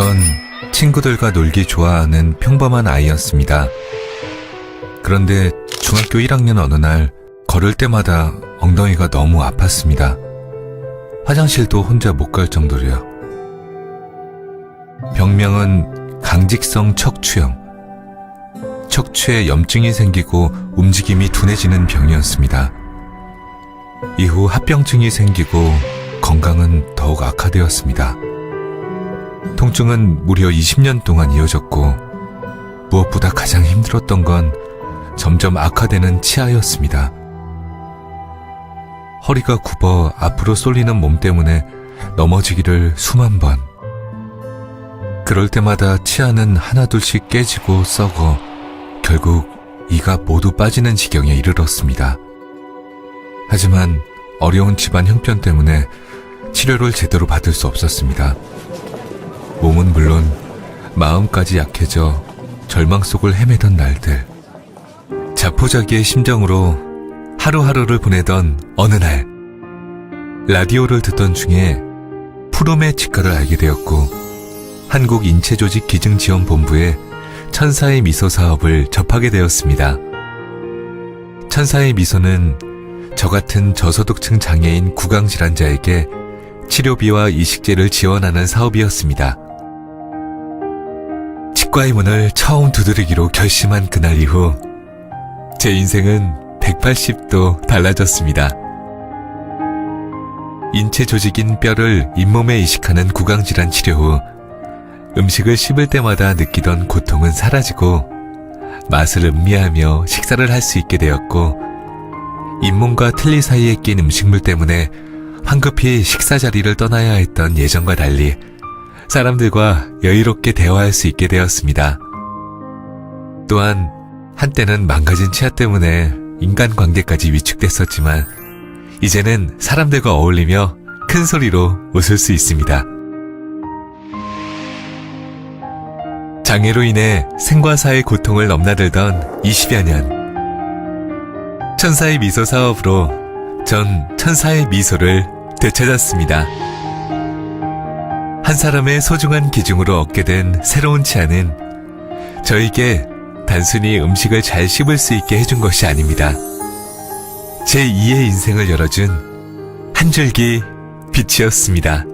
전 친구들과 놀기 좋아하는 평범한 아이였습니다. 그런데 중학교 1학년 어느 날 걸을 때마다 엉덩이가 너무 아팠습니다. 화장실도 혼자 못 갈 정도로요. 병명은 강직성 척추염. 척추에 염증이 생기고 움직임이 둔해지는 병이었습니다. 이후 합병증이 생기고 건강은 더욱 악화되었습니다. 통증은 무려 20년 동안 이어졌고 무엇보다 가장 힘들었던 건 점점 악화되는 치아였습니다. 허리가 굽어 앞으로 쏠리는 몸 때문에 넘어지기를 수만 번. 그럴 때마다 치아는 하나둘씩 깨지고 썩어 결국 이가 모두 빠지는 지경에 이르렀습니다. 하지만 어려운 집안 형편 때문에 치료를 제대로 받을 수 없었습니다. 몸은 물론 마음까지 약해져 절망 속을 헤매던 날들. 자포자기의 심정으로 하루하루를 보내던 어느 날, 라디오를 듣던 중에 푸롬의 치과를 알게 되었고, 한국 인체조직 기증지원본부의 천사의 미소 사업을 접하게 되었습니다. 천사의 미소는 저 같은 저소득층 장애인 구강질환자에게 치료비와 이식제를 지원하는 사업이었습니다. 치과의 문을 처음 두드리기로 결심한 그날 이후 제 인생은 180도 달라졌습니다. 인체 조직인 뼈를 잇몸에 이식하는 구강질환 치료 후 음식을 씹을 때마다 느끼던 고통은 사라지고 맛을 음미하며 식사를 할 수 있게 되었고 잇몸과 틀니 사이에 낀 음식물 때문에 황급히 식사 자리를 떠나야 했던 예전과 달리 사람들과 여유롭게 대화할 수 있게 되었습니다. 또한 한때는 망가진 치아 때문에 인간관계까지 위축됐었지만 이제는 사람들과 어울리며 큰 소리로 웃을 수 있습니다. 장애로 인해 생과 사의 고통을 넘나들던 20여 년. 천사의 미소 사업으로 전 천사의 미소를 되찾았습니다. 한 사람의 소중한 기중으로 얻게 된 새로운 치아는 저에게 단순히 음식을 잘 씹을 수 있게 해준 것이 아닙니다. 제 2의 인생을 열어준 한 줄기 빛이었습니다.